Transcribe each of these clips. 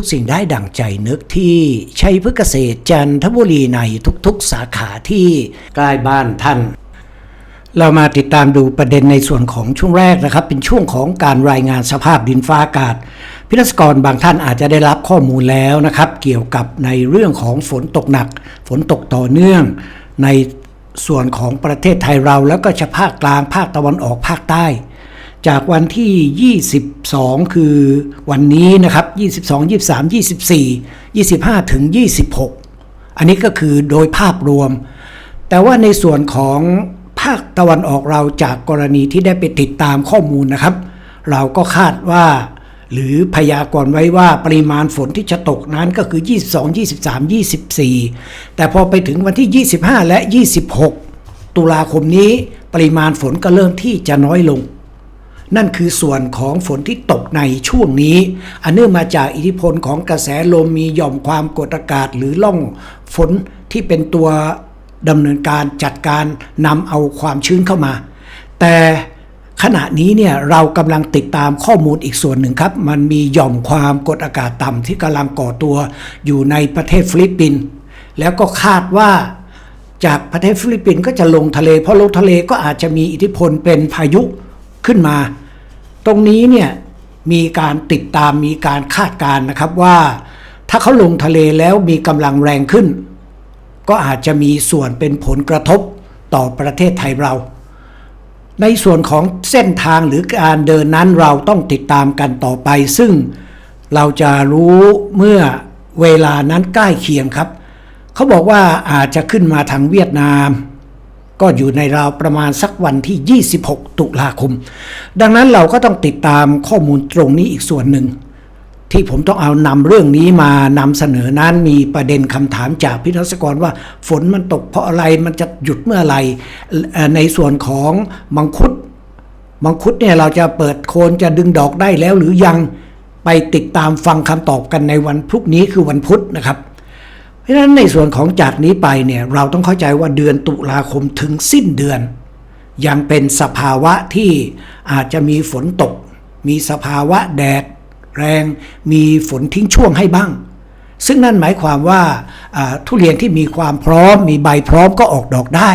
ทุกสิ่งได้ดั่งใจนึกที่ชัยพฤกษเกษตรจันทบุรีในทุกๆสาขาที่ใกล้บ้านท่าน เรามาติดตามดูประเด็นในส่วนของช่วงแรกนะครับ เป็นช่วงของการรายงานสภาพดินฟ้าอากาศ พินักกรบางท่านอาจจะได้รับข้อมูลแล้วนะครับ เกี่ยวกับในเรื่องของฝนตกหนัก ฝนตกต่อเนื่อง ในส่วนของประเทศไทยเราแล้วก็เฉพาะกลางภาคตะวันออกภาคใต้ จากวันที่ 22 คือวันนี้นะครับ 22 23 24 25 ถึง 26 อันนี้ก็คือโดยภาพรวม แต่ว่าในส่วนของภาคตะวันออกเราจากกรณีที่ได้ไปติดตามข้อมูลนะครับ เราก็คาดว่า หรือพยากรณ์ไว้ว่าปริมาณฝนที่จะตกนั้นก็คือ 22 23 24 แต่พอไปถึงวันที่ 25 และ 26 ตุลาคมนี้ปริมาณฝนก็เริ่มที่จะน้อยลง นั่นคือส่วนของฝนที่ตกในช่วงนี้ อันเนื่องมาจากอิทธิพลของกระแสลมมีหย่อมความกดอากาศหรือล่องฝนที่เป็นตัวดำเนินการจัดการนำเอาความชื้นเข้ามา แต่ขณะนี้เนี่ยเรากำลังติดตามข้อมูลอีกส่วนหนึ่งครับ มันมีหย่อมความกดอากาศต่ำที่กำลังก่อตัวอยู่ในประเทศฟิลิปปินส์แล้วก็คาดว่าจากประเทศฟิลิปปินส์ก็จะลงทะเล เพราะลงทะเลก็อาจจะมีอิทธิพลเป็นพายุ ขึ้นมา ตรงนี้เนี่ยมีการติดตามมีการคาดการณ์นะครับว่า ถ้าเขาลงทะเลแล้วมีกำลังแรงขึ้น ก็อาจจะมีส่วนเป็นผลกระทบต่อประเทศไทยเรา ในส่วนของเส้นทางหรือการเดินนั้นเราต้องติดตามกันต่อไป ซึ่งเราจะรู้เมื่อเวลานั้นใกล้เคียงครับ เขาบอกว่าอาจจะขึ้นมาทางเวียดนาม ก็อยู่ในราวประมาณสักวันที่ 26 ตุลาคม ดังนั้นเราก็ต้องติดตามข้อมูลตรงนี้อีกส่วนหนึ่ง ที่ผมต้องเอานำเรื่องนี้มานำเสนอนั้นมีประเด็นคำถามจากพิทักษกรว่า ฝนมันตกเพราะอะไรมันจะหยุดเมื่อไหร่ในส่วนของมังคุดมังคุดเนี่ยเราจะเปิดโคนจะดึงดอกได้แล้วหรือยังไปติดตามฟังคำตอบกันในวันพรุ่งนี้คือวันพุธนะครับ ราะฉะนั้นในส่วนของจากนี้ไปเนี่ยเราต้องเข้าใจว่าเดือนตุลาคมถึงสิ้นเดือน ยังเป็นสภาวะที่อาจจะมีฝนตก มีสภาวะแดด แรง มีฝนทิ้งช่วงให้บ้าง ซึ่งนั่นหมายความว่าทุเรียนที่มีความพร้อม มีใบพร้อมก็ออกดอกได้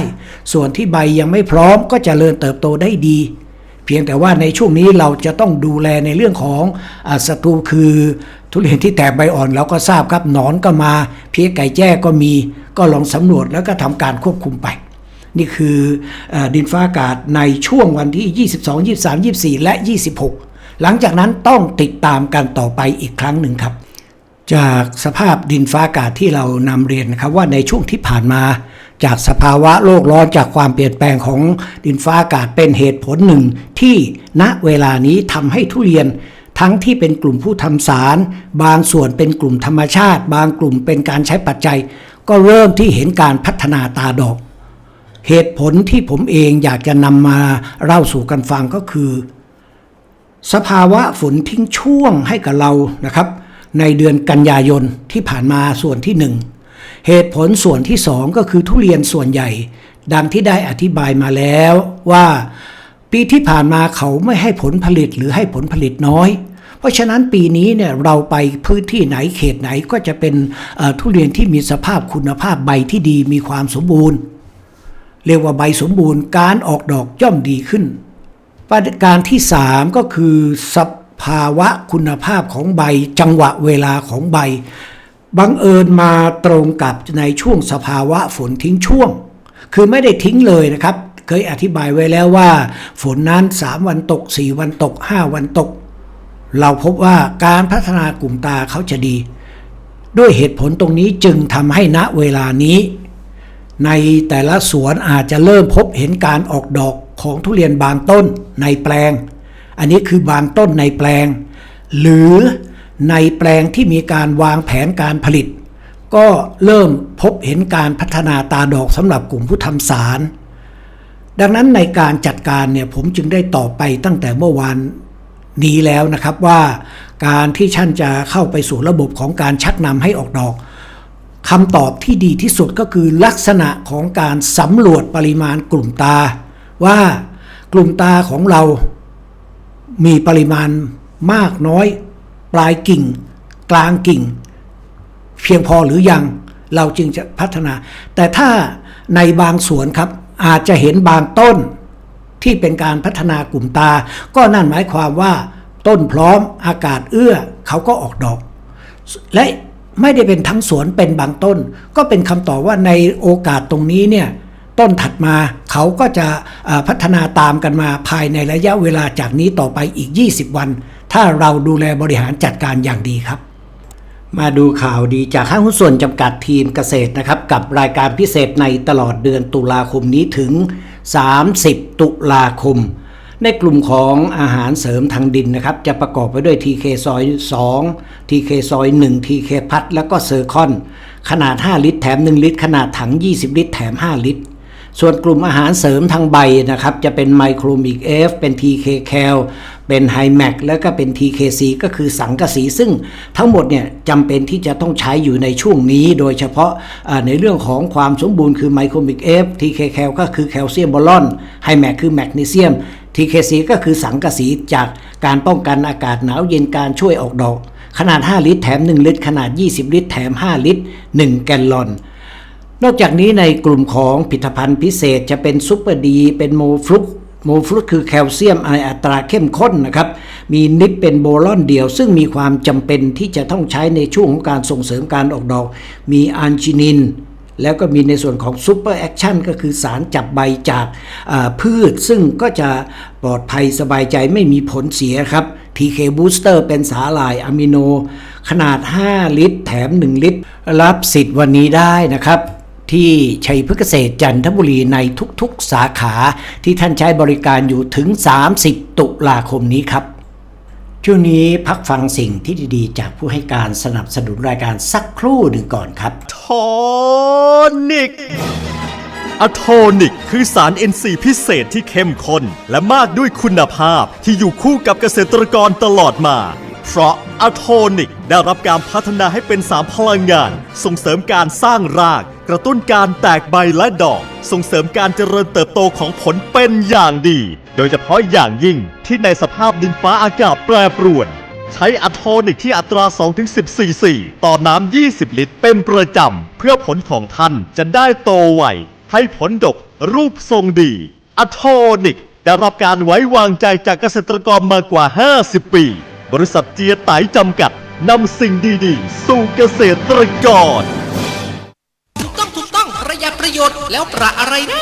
ส่วนที่ใบยังไม่พร้อมก็จเจริญเติบโตได้ดี เพียงแต่ว่าในช่วงนี้เราจะต้องดูแลในเรื่องของอศัตรูคือ ทุเรียนที่แตกใบอ่อนเราก็ทราบครับหนอนก็มา เพี้ยไก่แจ้ก็มีก็ลองสำรวจแล้วก็ทำการควบคุมไป นี่คือออดินฟ้าอากาศในช่วงวันที่ 22 23 24 และ 26 หลังจากนั้นต้องติดตามกันต่อไปอีกครั้งหนึ่งครับ จากสภาพดินฟ้าอากาศที่เรานำเรียนนะครับว่าในช่วงที่ผ่านมา จากสภาวะโลกร้อนจากความเปลี่ยนแปลงของดินฟ้าอากาศเป็นเหตุผลหนึ่งที่ณเวลานี้ทำให้ทุเรียน ทั้งที่เป็นกลุ่มผู้ทำสาร บางส่วนเป็นกลุ่มธรรมชาติ บางกลุ่มเป็นการใช้ปัจจัย ก็เริ่มที่เห็นการพัฒนาตาดอก เหตุผลที่ผมเองอยากจะนำมาเล่าสู่กันฟังก็คือ สภาวะฝนทิ้งช่วงให้กับเรานะครับ ในเดือนกันยายนที่ผ่านมาส่วนที่หนึ่งเหตุผลส่วนที่สองก็คือทุเรียนส่วนใหญ่ ดังที่ได้อธิบายมาแล้วว่า ปีที่ผ่านมาเขาไม่ให้ผลผลิตหรือให้ผลผลิตน้อย เพราะฉะนั้นปีนี้เนี่ยเราไปพื้นที่ไหนเขตไหนก็จะเป็นทุเรียนที่มีสภาพคุณภาพใบที่ดีมีความสมบูรณ์ เรียกว่าใบสมบูรณ์การออกดอกย่อมดีขึ้น ประการที่ 3 ก็คือสภาวะคุณภาพของใบจังหวะเวลาของใบบังเอิญมาตรงกับในช่วงสภาวะฝนทิ้งช่วง คือไม่ได้ทิ้งเลยนะครับ เคยอธิบายไว้แล้วว่า ฝนนั้น 3 วันตก 4 วันตก 5 วันตก เราพบว่าการพัฒนากลุ่มตาเขาจะดี ด้วยเหตุผลตรงนี้จึงทำให้ณเวลานี้ ในแต่ละสวนอาจจะเริ่มพบเห็นการออกดอกของทุเรียนบางต้นในแปลง อันนี้คือบางต้นในแปลง หรือในแปลงที่มีการวางแผนการผลิต ก็เริ่มพบเห็นการพัฒนาตาดอกสำหรับกลุ่มผู้ทำสาร ดังนั้นในการจัดการเนี่ยผมจึงได้ตอบไปตั้งแต่เมื่อวานนี้แล้วนะครับว่าการที่ท่านจะเข้าไปสู่ระบบของการชักนำให้ออกดอกคำตอบที่ดีที่สุดก็คือลักษณะของการสำรวจปริมาณกลุ่มตา ว่ากลุ่มตาของเรามีปริมาณมากน้อย ปลายกิ่ง กลางกิ่ง เพียงพอหรือยังเราจึงจะพัฒนา แต่ถ้าในบางสวนครับ อาจจะเห็นบางต้นที่เป็นการพัฒนากลุ่มตา ก็นั่นหมายความว่า ต้นพร้อมอากาศเอื้อเขาก็ออกดอก และไม่ได้เป็นทั้งสวนเป็นบางต้น ก็เป็นคำตอบว่าในโอกาสตรงนี้เนี่ยต้นถัดมาเขาก็จะพัฒนาตามกันมาภายในระยะเวลาจากนี้ต่อไปอีก 20 วัน ถ้าเราดูแลบริหารจัดการอย่างดีครับ มาดูข่าวดีจากห้างหุ้นส่วนจำกัดทีมเกษตรนะครับ กับรายการพิเศษในตลอดเดือนตุลาคมนี้ถึง 30 ตุลาคม ในกลุ่มของอาหารเสริมทางดินนะครับ จะประกอบไปด้วย TK ซอย2 TK ซอย1 TK พัดแล้วก็เซอร์คอน ขนาด 5 ลิตรแถม 1 ลิตร ขนาดถัง 20 ลิตร แถม 5 ลิตรส่วนกลุ่มอาหารเสริมทางใบนะครับ จะเป็นไมโครมิกเอฟเป็น TK แคล เป็นไฮแมกแล้วก็เป็น TKC ก็คือสังกะสี ซึ่งทั้งหมดเนี่ยจำเป็นที่จะต้องใช้อยู่ในช่วงนี้ โดยเฉพาะในเรื่องของความสมบูรณ์คือไมโครมิกเอฟ TK แคลก็คือแคลเซียมบอลอนไฮแมกคือแมกนีเซียม TKC ก็คือสังกะสีจากการป้องกันอากาศหนาวเย็นการช่วยออกดอก ขนาด 5 ลิตรแถม 1 ลิตร ขนาด 20 ลิตร แถม 5 ลิตร 1 แกลลอนนอกจากนี้ในกลุ่มของผลิตภัณฑ์พิเศษจะเป็นซูเปอร์ดี เป็นโมฟลุก โมฟลุกคือแคลเซียมในอัตราเข้มข้นนะครับ มีนิดเป็นโบรอนเดียว ซึ่งมีความจำเป็นที่จะต้องใช้ในช่วงของการส่งเสริมการออกดอก มีอันจินิน แล้วก็มีในส่วนของซูเปอร์แอคชั่นก็คือสารจับใบจากพืช ซึ่งก็จะปลอดภัยสบายใจไม่มีผลเสียครับ TK Booster เป็นสาหร่ายอะมิโน ขนาด 5 ลิตร แถม 1 ลิตร รับสิทธิ์วันนี้ได้นะครับ ที่ชัยพฤกษเกษตรจันทบุรีในทุกๆสาขาที่ท่านใช้บริการอยู่ถึง 30 ตุลาคมนี้ครับ ช่วงนี้พักฟังสิ่งที่ดีๆ จากผู้ให้การสนับสนุนรายการสักครู่หนึ่งก่อนครับโทนิกอะโทนิก คือสาร NC พิเศษที่เข้มข้น และมากด้วยคุณภาพที่อยู่คู่กับเกษตรกรตลอดมา เพราะอะโทนิกได้รับการพัฒนาให้เป็นสารพลังงาน ส่งเสริมการสร้างราก กระตุ้นการแตกใบและดอก ส่งเสริมการเจริญเติบโตของผลเป็นอย่างดี โดยเฉพาะอย่างยิ่งที่ในสภาพดินฟ้าอากาศแปรปรวน ใช้อะโทนิกที่อัตรา 2-10ซีซีต่อน้ำ 20 ลิตร เป็นประจำ เพื่อผลของท่านจะได้โตไว ให้ผลดกรูปทรงดีอะโทนิกได้รับการไว้วางใจจากเกษตรกรมากว่า 50 ปี บริษัทเจียไตจำกัดนำสิ่งดีๆ สู่เกษตรกร ประโยชน์แล้วประอะไรนะ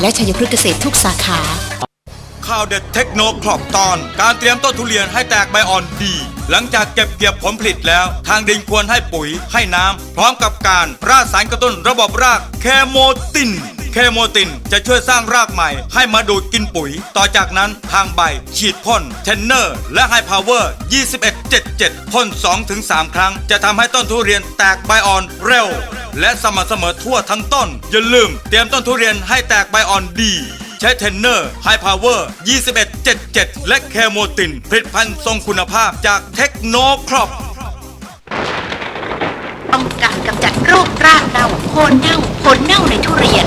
และชัยพฤกษ์เกษตรทุกสาขา ข่าวเด็ดเทคโนครอบตอน การเตรียมต้นทุเรียนให้แตกใบอ่อนดี หลังจากเก็บเกี่ยวผลผลิตแล้ว ทางดินควรให้ปุ๋ยให้น้ำ พร้อมกับการราดสารกระตุ้นระบบรากเคโมติน เคโมตินจะช่วยสร้างรากใหม่ให้มาดูดกินปุ๋ย ต่อจากนั้นทางใบ ฉีดพ่นเทนเนอร์ และไฮพาวเวอร์ 2177 พ่น 2-3 ครั้ง จะทำให้ต้นทุเรียนแตกใบอ่อนเร็ว และสม่ำเสมอทั่วทั้งต้น อย่าลืมเตรียมต้นทุเรียนให้แตกใบอ่อนดีใช้เทนเนอร์ไฮพาวเวอร์2177 และเคโมติน ผลิตภัณฑ์ทรงคุณภาพจากเทคโนครอป้องการกำจัดโรครากเน่าโคนเน่าผลเน่าในทุเรียน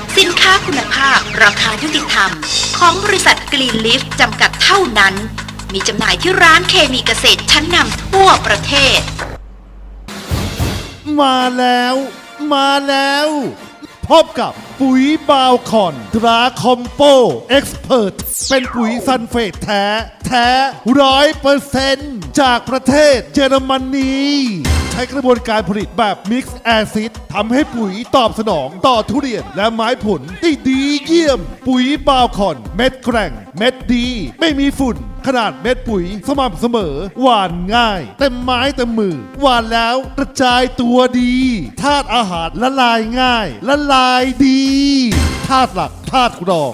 สินค้าคุณภาพ ราคายุติธรรม ของบริษัทกรีนลิฟจำกัดเท่านั้น มีจำหน่ายที่ร้านเคมีเกษตรชั้นนำทั่วประเทศ มาแล้ว มาแล้ว พบกับปุ๋ยบาวคอนตราคอมโปเอ็กซ์เพรสเป็นปุ๋ยซันเฟตแท้ แท้ร้อยเปอร์เซนต์จากประเทศเยอรมนีใช้กระบวนการผลิตแบบ Mix Acid ทำให้ปุ๋ยตอบสนองต่อทุเรียนและไม้ผลได้ดีเยี่ยม ปุ๋ยบาวคอน เม็ดแกร่ง เม็ดดี ไม่มีฝุ่น ขนาดเม็ดปุ๋ย สม่ำเสมอ หวานง่าย เต็มไม้เต็มมือ หวานแล้วกระจายตัวดีธาตุอาหารละลายง่าย ละลายดีธาตุหลักธาตุรอง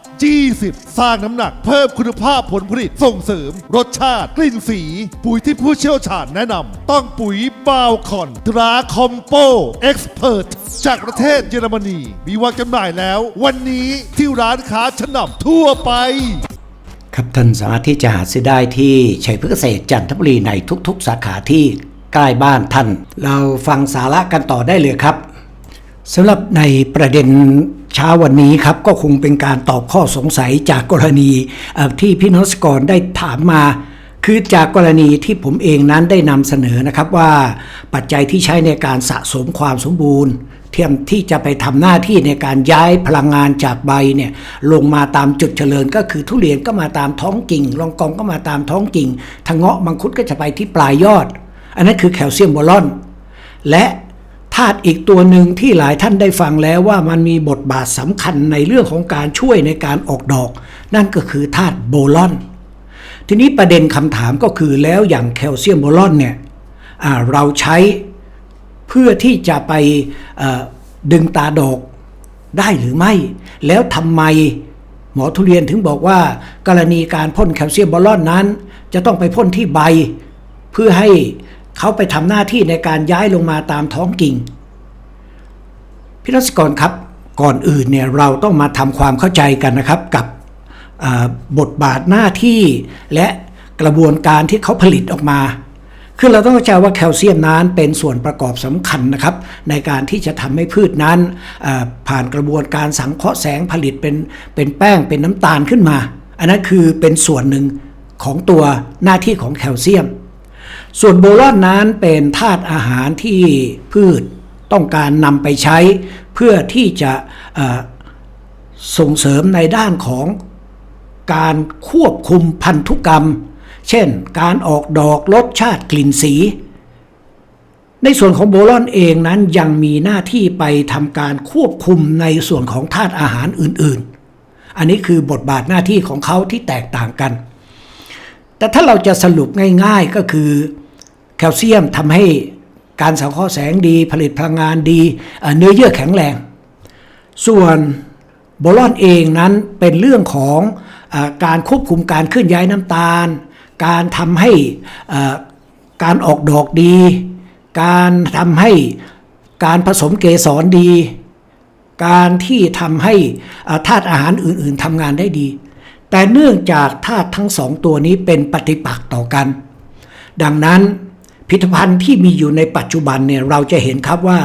20 สร้างน้ำหนักเพิ่มคุณภาพผลผลิตส่งเสริม รสชาติ กลิ่นสี ปุ๋ยที่ผู้เชี่ยวชาญแนะนำต้องปุ๋ยบาวคอนตราคอมโปเอ็กซ์เพรสจากประเทศเยอรมนี มีวางจำหน่ายแล้ว วันนี้ที่ร้านค้าชั้นนำทั่วไปครับท่านสามารถที่จะหาซื้อได้ที่ชัยพฤกษเกษตรจันทบุรีในทุกๆ สาขาที่ใกล้บ้านท่าน เราฟังสาระกันต่อได้เลยครับสำหรับในประเด็น เช้าวันนี้ครับก็คงเป็นการตอบข้อสงสัยจากกรณีที่พี่นศกรได้ถามมา คือจากกรณีที่ผมเองนั้นได้นำเสนอนะครับว่าปัจจัยที่ใช้ในการสะสมความสมบูรณ์เทียมที่จะไปทำหน้าที่ในการย้ายพลังงานจากใบเนี่ยลงมาตามจุดเจริญก็คือทุเรียนก็มาตามท้องกิ่งลองกองก็มาตามท้องกิ่งทางเงาะมังคุดก็จะไปที่ปลายยอด อันนั้นคือแคลเซียมโบรอน และ ธาตุอีกตัวหนึ่งที่หลายท่านได้ฟังแล้วว่ามันมีบทบาทสำคัญในเรื่องของการช่วยในการออกดอก นั่นก็คือธาตุโบรอน ทีนี้ประเด็นคำถามก็คือแล้วอย่างแคลเซียมโบรอนเนี่ยเราใช้เพื่อที่จะไปดึงตาดอกได้หรือไม่ แล้วทำไมหมอทุเรียนถึงบอกว่า กรณีการพ่นแคลเซียมโบรอนนั้น จะต้องไปพ่นที่ใบเพื่อให้ เขาไปทำหน้าที่ในการย้ายลงมาตามท้องกิ่ง พี่รัศกรครับก่อนอื่นเนี่ยเราต้องมาทำความเข้าใจกันนะครับกับบทบาทหน้าที่และกระบวนการที่เขาผลิตออกมา คือเราต้องเข้าใจว่าแคลเซียมนั้นเป็นส่วนประกอบสำคัญนะครับ ในการที่จะทำให้พืชนั้นผ่านกระบวนการสังเคราะห์แสงผลิตเป็นเป็นแป้งเป็นน้ำตาลขึ้นมา อันนั้นคือเป็นส่วนหนึ่งของตัวหน้าที่ของแคลเซียม ส่วนโบรอนนั้นเป็นธาตุอาหารที่พืชต้องการนำไปใช้ เพื่อที่จะส่งเสริมในด้านของการควบคุมพันธุกรรม เช่น การออกดอกรสชาติกลิ่นสี ในส่วนของโบรอนเองนั้นยังมีหน้าที่ไปทำการควบคุมในส่วนของธาตุอาหารอื่นๆ อันนี้คือบทบาทหน้าที่ของเขาที่แตกต่างกัน แต่ถ้าเราจะสรุปง่ายๆก็คือ แคลเซียมทำให้การสังเคราะห์แสงดี ผลิตพลังงานดีเนื้อเยื่อแข็งแรง ส่วนโบรอนเองนั้นเป็นเรื่องของอการควบคุมการเคลื่อนย้ายน้ำตาล การทำให้การออกดอกดี การทำให้การผสมเกสรดี การที่ทำให้ธาตุอาหารอื่น ๆทำงานได้ดี แต่เนื่องจากธาตุทั้งสองตัวนี้เป็นปฏิปักษ์ต่อกัน ดังนั้น ผลิตภัณฑ์ที่มีอยู่ในปัจจุบันเนี่ยเราจะเห็นครับว่า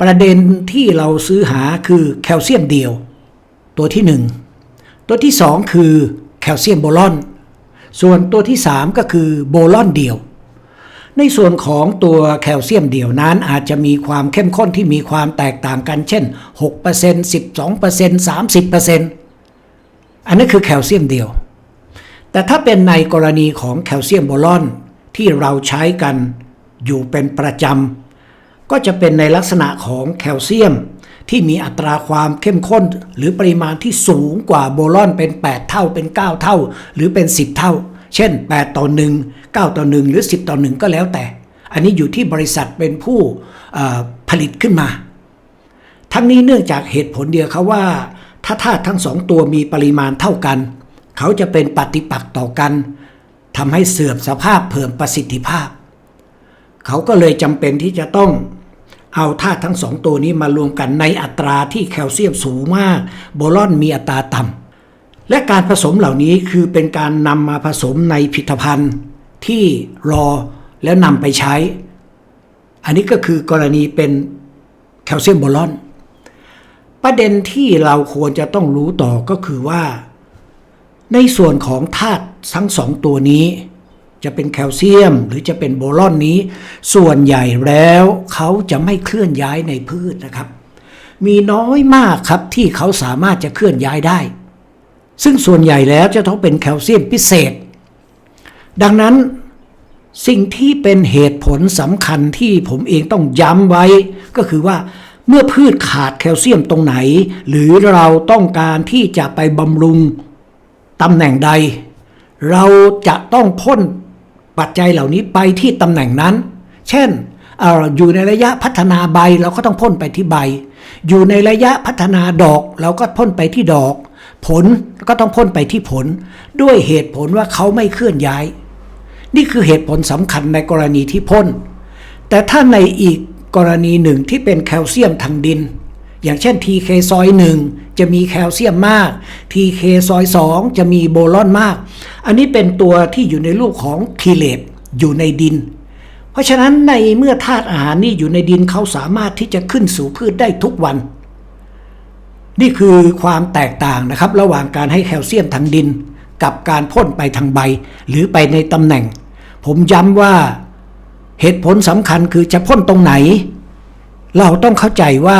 ประเด็นที่เราซื้อหาคือแคลเซียมเดียว ตัวที่หนึ่งตัวที่สองคือแคลเซียมโบรอน ส่วนตัวที่สามก็คือโบรอนเดียว ในส่วนของตัวแคลเซียมเดี่ยวนั้นอาจจะมีความเข้มข้นที่มีความแตกต่างกัน เช่น 6% 12% 30%อันนั้นคือแคลเซียมเดียว แต่ถ้าเป็นในกรณีของแคลเซียมโบรอน ที่เราใช้กันอยู่เป็นประจำ ก็จะเป็นในลักษณะของแคลเซียม ที่มีอัตราความเข้มข้น หรือปริมาณที่สูงกว่าโบรอนเป็น 8 เท่าเป็น 9 เท่า หรือเป็น 10 เท่า เช่น 8 ต่อ 1 9 ต่อ 1 หรือ 10 ต่อ 1 ก็แล้วแต่ อันนี้อยู่ที่บริษัทเป็นผู้ผลิตขึ้นมา ทั้งนี้เนื่องจากเหตุผลเดียวครับว่า ถ้าธาตุทั้งสองตัวมีปริมาณเท่ากัน เขาจะเป็นปฏิปักษ์ต่อกัน ทำให้เสื่อมสภาพเพิ่มประสิทธิภาพ เขาก็เลยจำเป็นที่จะต้องเอาธาตุทั้งสองตัวนี้มารวมกันในอัตราที่แคลเซียมสูงมาก โบรอนมีอัตราต่ำและการผสมเหล่านี้คือเป็นการนำมาผสมในผลิตภัณฑ์ที่รอแล้วนำไปใช้ อันนี้ก็คือกรณีเป็นแคลเซียมโบรอน ประเด็นที่เราควรจะต้องรู้ต่อก็คือว่า ในส่วนของธาตุทั้งสองตัวนี้ จะเป็นแคลเซียมหรือจะเป็นโบรอนนี้ ส่วนใหญ่แล้วเขาจะไม่เคลื่อนย้ายในพืชนะครับ มีน้อยมากครับที่เขาสามารถจะเคลื่อนย้ายได้ ซึ่งส่วนใหญ่แล้วจะต้องเป็นแคลเซียมพิเศษ ดังนั้นสิ่งที่เป็นเหตุผลสำคัญที่ผมเองต้องย้ำไว้ ก็คือว่าเมื่อพืชขาดแคลเซียมตรงไหน หรือเราต้องการที่จะไปบำรุง ตำแหน่งใด เราจะต้องพ่นปัจจัยเหล่านี้ไปที่ตำแหน่งนั้น เช่นอยู่ในระยะพัฒนาใบเราก็ต้องพ่นไปที่ใบ อยู่ในระยะพัฒนาดอกเราก็พ่นไปที่ดอก ผลก็ต้องพ่นไปที่ผล ด้วยเหตุผลว่าเขาไม่เคลื่อนย้าย นี่คือเหตุผลสำคัญในกรณีที่พ่น แต่ถ้าในอีกกรณีหนึ่งที่เป็นแคลเซียมทางดิน อย่างเช่น TK ซอยหนึ่งจะมีแคลเซียมมาก TK ซอยสองจะมีโบรอนมาก อันนี้เป็นตัวที่อยู่ในรูปของคีเลตอยู่ในดิน เพราะฉะนั้นในเมื่อธาตุอาหารนี่อยู่ในดินเขาสามารถที่จะขึ้นสู่พืชได้ทุกวัน นี่คือความแตกต่างนะครับ ระหว่างการให้แคลเซียมทางดิน กับการพ่นไปทางใบ หรือไปในตำแหน่ง ผมย้ำว่าเหตุผลสำคัญคือจะพ่นตรงไหน เราต้องเข้าใจว่า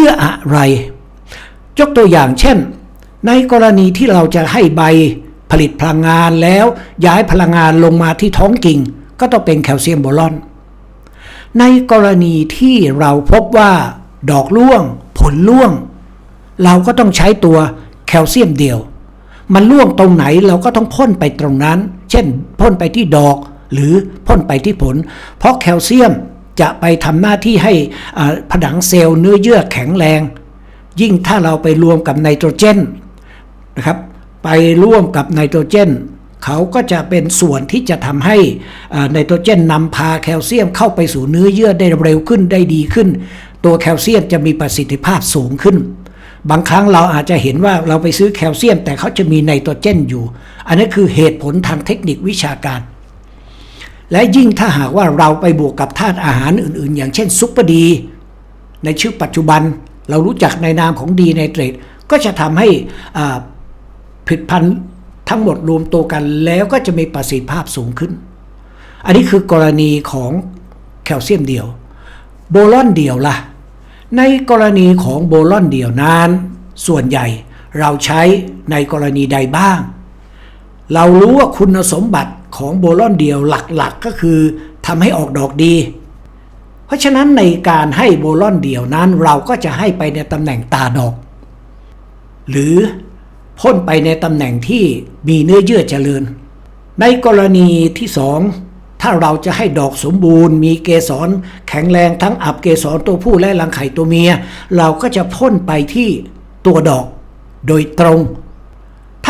พื่ออะไร ยกตัวอย่างเช่น ในกรณีที่เราจะให้ใบผลิตพลังงานแล้วย้ายพลังงานลงมาที่ท้องกิ่ง ก็ต้องเป็นแคลเซียมโบรอน ในกรณีที่เราพบว่า ดอกร่วง ผลร่วง เราก็ต้องใช้ตัวแคลเซียมเดียว มันร่วงตรงไหนเราก็ต้องพ่นไปตรงนั้น เช่นพ่นไปที่ดอกหรือพ่นไปที่ผล เพราะแคลเซียม จะไปทำหน้าที่ให้ผนังเซลล์เนื้อเยื่อแข็งแรง ยิ่งถ้าเราไปรวมกับไนโตรเจนนะครับไปร่วมกับไนโตรเจนเขาก็จะเป็นส่วนที่จะทำให้ไนโตรเจนนำพาแคลเซียมเข้าไปสู่เนื้อเยื่อได้เร็วขึ้นได้ดีขึ้น ตัวแคลเซียมจะมีประสิทธิภาพสูงขึ้น บางครั้งเราอาจจะเห็นว่าเราไปซื้อแคลเซียม แต่เขาจะมีไนโตรเจนอยู่ อันนี้คือเหตุผลทางเทคนิควิชาการ และยิ่งถ้าหากว่าเราไปบวกกับธาตุอาหารอื่น ๆ อย่างเช่นซุปเปอร์ดี ในชื่อปัจจุบันเรารู้จักในนามของดีไนเตรตก็จะทำให้ผลิตภัณฑ์ทั้งหมดรวมตัวกันแล้วก็จะมีประสิทธิภาพสูงขึ้น อันนี้คือกรณีของแคลเซียมเดียว โบรอนเดียวล่ะ ในกรณีของโบรอนเดียวนั้น ส่วนใหญ่เราใช้ในกรณีใดบ้าง เรารู้ว่าคุณสมบัติ ของโบรอนเดียวหลักๆก็คือทำให้ออกดอกดี เพราะฉะนั้นในการให้โบรอนเดียวนั้นเราก็จะให้ไปในตำแหน่งตาดอก หรือพ่นไปในตำแหน่งที่มีเนื้อเยื่อเจริญ ในกรณีที่สองถ้าเราจะให้ดอกสมบูรณ์ มีเกสรแข็งแรงทั้งอับเกสรตัวผู้และรังไข่ตัวเมีย เราก็จะพ่นไปที่ตัวดอก โดยตรง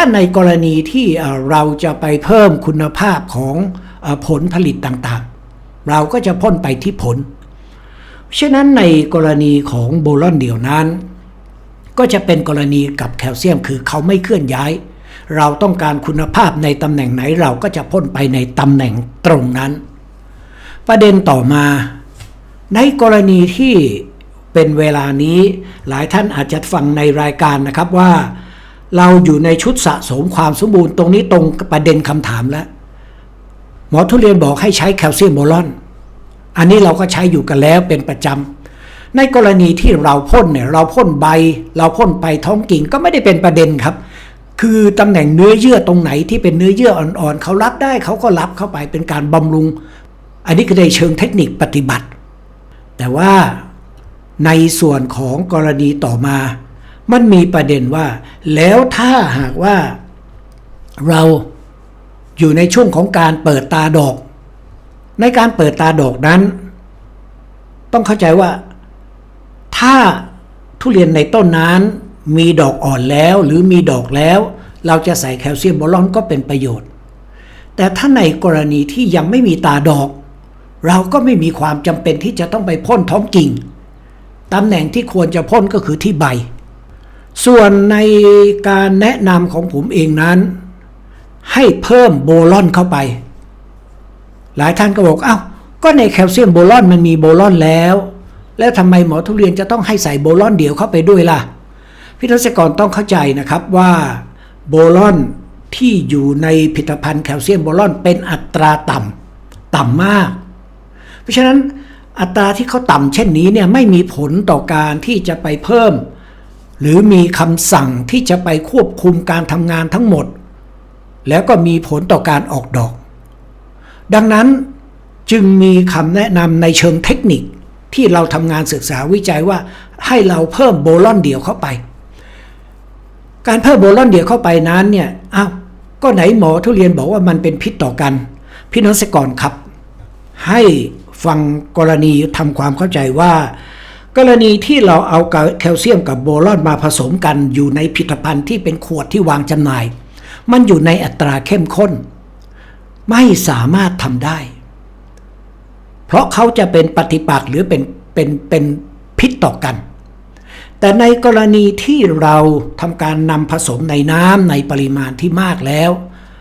ถ้าในกรณีที่เราจะไปเพิ่มคุณภาพของผลผลิตต่างๆ เราก็จะพ่นไปที่ผล ฉะนั้นในกรณีของโบรอนเดียวนั้น ก็จะเป็นกรณีกับแคลเซียมคือเขาไม่เคลื่อนย้าย เราต้องการคุณภาพในตำแหน่งไหนเราก็จะพ่นไปในตำแหน่งตรงนั้น ประเด็นต่อมา ในกรณีที่เป็นเวลานี้หลายท่านอาจจะฟังในรายการนะครับว่า เราอยู่ในชุดสะสมความสมบูรณ์ตรงนี้ตรงประเด็นคำถามแล้ว หมอทุเรียนบอกให้ใช้แคลเซียมโบรอน อันนี้เราก็ใช้อยู่กันแล้วเป็นประจำ ในกรณีที่เราพ่นเนี่ยเราพ่นใบ เราพ่นไปท้องกิ่งก็ไม่ได้เป็นประเด็นครับ คือตำแหน่งเนื้อเยื่อตรงไหนที่เป็นเนื้อเยื่ออ่อนๆเขารับได้เขาก็รับเข้าไปเป็นการบำรุง อันนี้คือในเชิงเทคนิคปฏิบัติ แต่ว่าในส่วนของกรณีต่อมา มันมีประเด็นว่า แล้วถ้าหากว่าเราอยู่ในช่วงของการเปิดตาดอก ในการเปิดตาดอกนั้น ต้องเข้าใจว่า ถ้าทุเรียนในต้นนั้นมีดอกอ่อนแล้วหรือมีดอกแล้ว เราจะใส่แคลเซียมโบรอนก็เป็นประโยชน์ แต่ถ้าในกรณีที่ยังไม่มีตาดอก เราก็ไม่มีความจำเป็นที่จะต้องไปพ่นท้องกิ่งตำแหน่งที่ควรจะพ่นก็คือที่ใบ ส่วนในการแนะนำของผมเองนั้น ให้เพิ่มโบรอนเข้าไป หลายท่านก็บอกอ้าก็ในแคลเซียมโบรอนมันมีโบรอนแล้ว แล้วทำไมหมอทุเรียนจะต้องให้ใส่โบรอนเดียวเข้าไปด้วยล่ะพี่ทศกรต้องเข้าใจนะครับว่าโบรอนที่อยู่ในผลิตภัณฑ์แคลเซียมโบรอนเป็นอัตราต่ำต่ำมาก เพราะฉะนั้นอัตราที่เขาต่ำเช่นนี้เนี่ยไม่มีผลต่อการที่จะไปเพิ่ม หรือมีคำสั่งที่จะไปควบคุมการทำงานทั้งหมด แล้วก็มีผลต่อการออกดอก ดังนั้นจึงมีคำแนะนำในเชิงเทคนิคที่เราทำงานศึกษาวิจัยว่าให้เราเพิ่มโบลอนเดียวเข้าไป การเพิ่มโบลอนเดียวเข้าไปนั้นเนี่ยอ้าวก็ไหนหมอทุเรียนบอกว่ามันเป็นพิษต่อกัน พี่น้องเกษตรกรครับ ให้ฟังกรณีทำความเข้าใจว่า กรณีที่เราเอาแคลเซียมกับโบรอนมาผสมกันอยู่ในผลิตภัณฑ์ที่เป็นขวดที่วางจำหน่าย มันอยู่ในอัตราเข้มข้น ไม่สามารถทำได้ เพราะเขาจะเป็นปฏิปักษ์หรือเป็นเป็นเป็นพิษต่อกัน แต่ในกรณีที่เราทำการนำผสมในน้ำในปริมาณที่มากแล้ว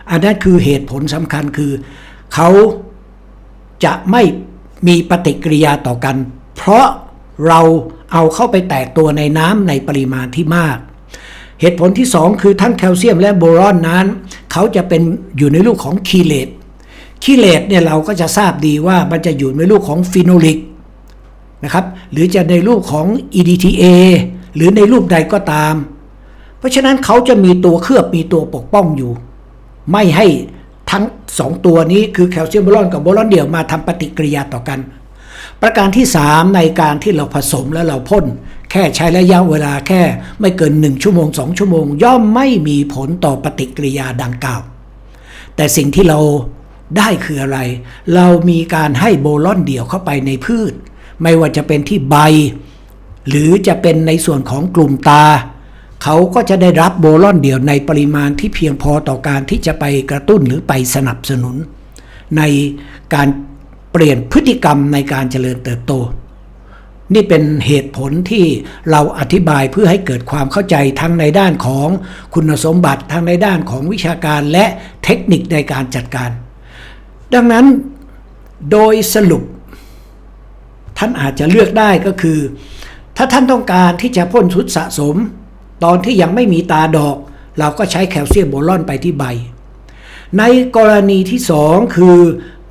อันนั้นคือเหตุผลสำคัญคือ เขาจะไม่มีปฏิกิริยาต่อกัน เพราะ เราเอาเข้าไปแตกตัวในน้ำในปริมาณที่มาก เหตุผลที่สองคือทั้งแคลเซียมและโบรอนนั้น เขาจะเป็นอยู่ในรูปของคีเลตคีเลตเนี่ยเราก็จะทราบดีว่ามันจะอยู่ในรูปของฟีโนลิกนะครับหรือจะในรูปของ EDTA หรือในรูปใดก็ตาม เพราะฉะนั้นเขาจะมีตัวเคลือบมีตัวปกป้องอยู่ ไม่ให้ทั้งสองตัวนี้คือแคลเซียมโบรอนกับโบรอนเดี่ยวมาทำปฏิกิริยาต่อกัน ประการที่ 3 ในการที่เราผสมแล้วเราพ่นแค่ใช้ระยะเวลาแค่ไม่เกิน 1 ชั่วโมง 2 ชั่วโมง ย่อมไม่มีผลต่อปฏิกิริยาดังกล่าว แต่สิ่งที่เราได้คืออะไร เรามีการให้โบลอนเดี่ยวเข้าไปในพืช ไม่ว่าจะเป็นที่ใบ หรือจะเป็นในส่วนของกลุ่มตา เขาก็จะได้รับโบลอนเดี่ยวในปริมาณที่เพียงพอต่อการที่จะไปกระตุ้นหรือไปสนับสนุน ในการ ลี่ยนพฤติกรรมในการเจริญเติบโต นี่เป็นเหตุผลที่เราอธิบายเพื่อให้เกิดความเข้าใจทั้งในด้านของคุณสมบัติทั้งในด้านของวิชาการและเทคนิคในการจัดการ ดังนั้นโดยสรุป ท่านอาจจะเลือกได้ก็คือ ถ้าท่านต้องการที่จะพ่นชุดสะสม ตอนที่ยังไม่มีตาดอก เราก็ใช้แคลเซียมโบรอนไปที่ใบ ในกรณีที่สองคือ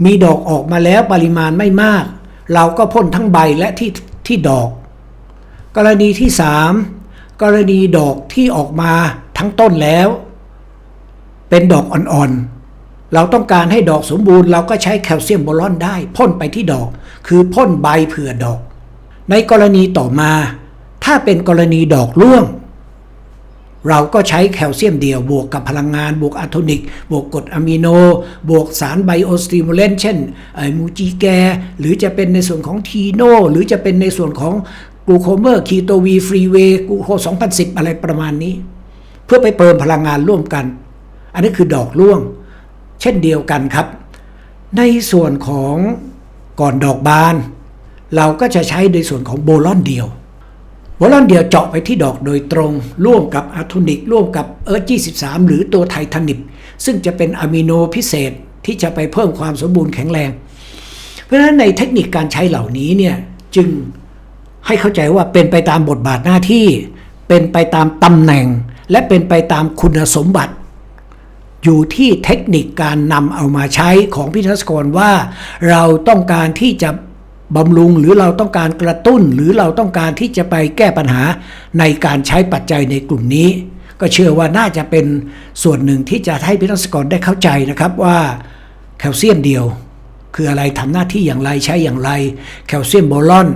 มีดอกออกมาแล้วปริมาณไม่มาก เราก็พ่นทั้งใบและที่ที่ดอก กรณีที่สามกรณีดอกที่ออกมาทั้งต้นแล้ว เป็นดอกอ่อนๆ เราต้องการให้ดอกสมบูรณ์เราก็ใช้แคลเซียมโบรอนได้พ่นไปที่ดอก คือพ่นใบเผื่อดอก ในกรณีต่อมา ถ้าเป็นกรณีดอกร่วง เราก็ใช้แคลเซียมเดียว บวกกับพลังงาน บวกอะโทนิก บวกกรดอะมิโน บวกสารไบโอสติมูเลนเช่นไอมูจีแก หรือจะเป็นในส่วนของทีโนหรือจะเป็นในส่วนของกลูโคเมอร์คีโตวีฟรีเวย์กลูโค2010 อะไรประมาณนี้ เพื่อไปเติมพลังงานร่วมกัน อันนี้คือดอกร่วง เช่นเดียวกันครับ ในส่วนของก่อนดอกบาน เราก็จะใช้ในส่วนของโบลอนเดียว โบลอนเดียวเจาะไปที่ดอกโดยตรง ร่วมกับอะโทนิกร่วมกับเอิร์ธ23 หรือตัวไททานิบซึ่งจะเป็นอะมิโนพิเศษที่จะไปเพิ่มความสมบูรณ์แข็งแรง เพราะฉะนั้นในเทคนิคการใช้เหล่านี้เนี่ยจึงให้เข้าใจว่าเป็นไปตามบทบาทหน้าที่ เป็นไปตามตำแหน่ง และเป็นไปตามคุณสมบัติ อยู่ที่เทคนิคการนำเอามาใช้ของพิทักษกรว่า เราต้องการที่จะ บำรุงหรือเราต้องการกระตุ้นหรือเราต้องการที่จะไปแก้ปัญหาในการใช้ปัจจัยในกลุ่มนี้ ก็เชื่อว่าน่าจะเป็นส่วนหนึ่งที่จะให้พิทักษกรได้เข้าใจนะครับว่าแคลเซียมเดียว คืออะไรทำหน้าที่อย่างไรใช้อย่างไร แคลเซียมโบรอน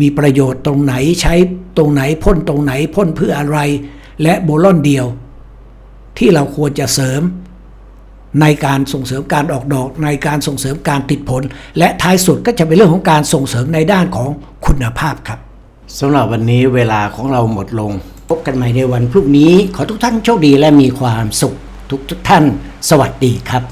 มีประโยชน์ตรงไหนใช้ตรงไหนพ่นตรงไหนพ่นเพื่ออะไร และโบรอนเดียว ที่เราควรจะเสริม ในการส่งเสริมการออกดอก ในการส่งเสริมการติดผล และท้ายสุดก็จะเป็นเรื่องของการส่งเสริมในด้านของคุณภาพครับสำหรับวันนี้เวลาของเราหมดลง พบกันใหม่ในวันพรุ่งนี้ ขอทุกท่านโชคดีและมีความสุขทุกทุกท่าน สวัสดีครับ